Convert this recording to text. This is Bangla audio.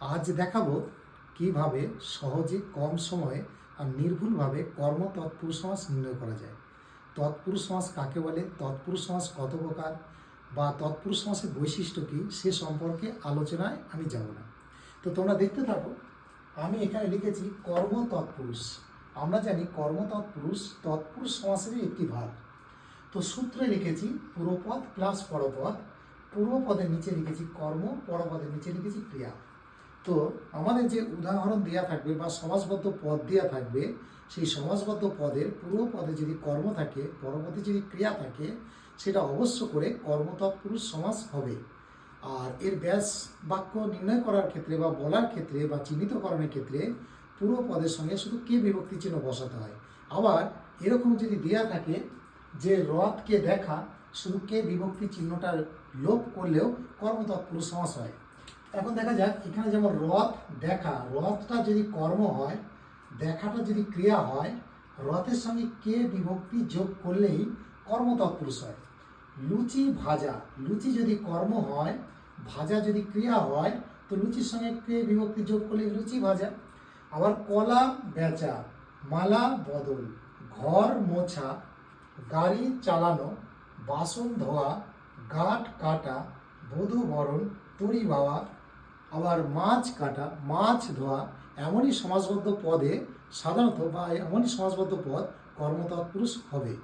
আজ দেখাবো কীভাবে সহজে কম সময়ে আর নির্ভুলভাবে কর্ম তৎপুরুষ সমাস নির্ণয় করা যায়। তৎপুরুষ সমাস কাকে বলে? তৎপুরুষ সমাস কত প্রকার বা তৎপুরুষ সমাসের বৈশিষ্ট্য কী? সে সম্পর্কে আলোচনায় আমি যাব না। তো তোমরা দেখতে থাকো, আমি এখানে লিখেছি কর্ম তৎপুরুষ আমরা জানি কর্ম তৎপুরুষ তৎপুরুষ সমাসেরই একটি ভাগ। তো সূত্রে লিখেছি পূর্বপদ প্লাস পরপদ। পূর্বপদের নিচে লিখেছি কর্ম, পরপদের নিচে লিখেছি ক্রিয়া। তো আমাদের যে উদাহরণ দেওয়া থাকবে বা সমাজবদ্ধ পদ দেওয়া থাকবে, সেই সমাজবদ্ধ পদের পূর্ব পদে যদি কর্ম থাকে, পরবর্তী যদি ক্রিয়া থাকে, সেটা অবশ্য করে কর্মতৎপুরুষ সমাস হবে। আর এর ব্যাস বাক্য নির্ণয় করার ক্ষেত্রে বা বলার ক্ষেত্রে বা চিহ্নিতকরণের ক্ষেত্রে পূর্ব পদের সঙ্গে শুধু কে বিভক্তি চিহ্ন বসাতে হয়? আবার এরকম যদি দেয়া থাকে যে রথকে দেখা, শুধু কে বিভক্তি চিহ্নটা লোপ করলেও কর্মতৎপুরুষ সমাস হয়। এখন দেখা যাক, এখানে যেমন রথ দেখা, রথটা যদি কর্ম হয়, দেখাটা যদি ক্রিয়া হয়, রথের সঙ্গে কে বিভক্তি যোগ করলেই কর্ম তৎপুরুষ হয়? লুচি ভাজা, লুচি যদি কর্ম হয়, ভাজা যদি ক্রিয়া হয়, তো লুচির সঙ্গে কে বিভক্তি যোগ করলে? লুচি ভাজা। আবার কলা বেচা, মালা বদল, ঘর মোছা, গাড়ি চালানো, বাসন ধোয়া, গাঁট কাটা, বধূ বরণ, তরি বাওয়া আবার মাছ কাটা, মাছ ধোয়া এমনই সমাজবদ্ধ পদে সাধারণত বা এমনই সমাজবদ্ধ পদ কর্মতৎপুরুষ হবে।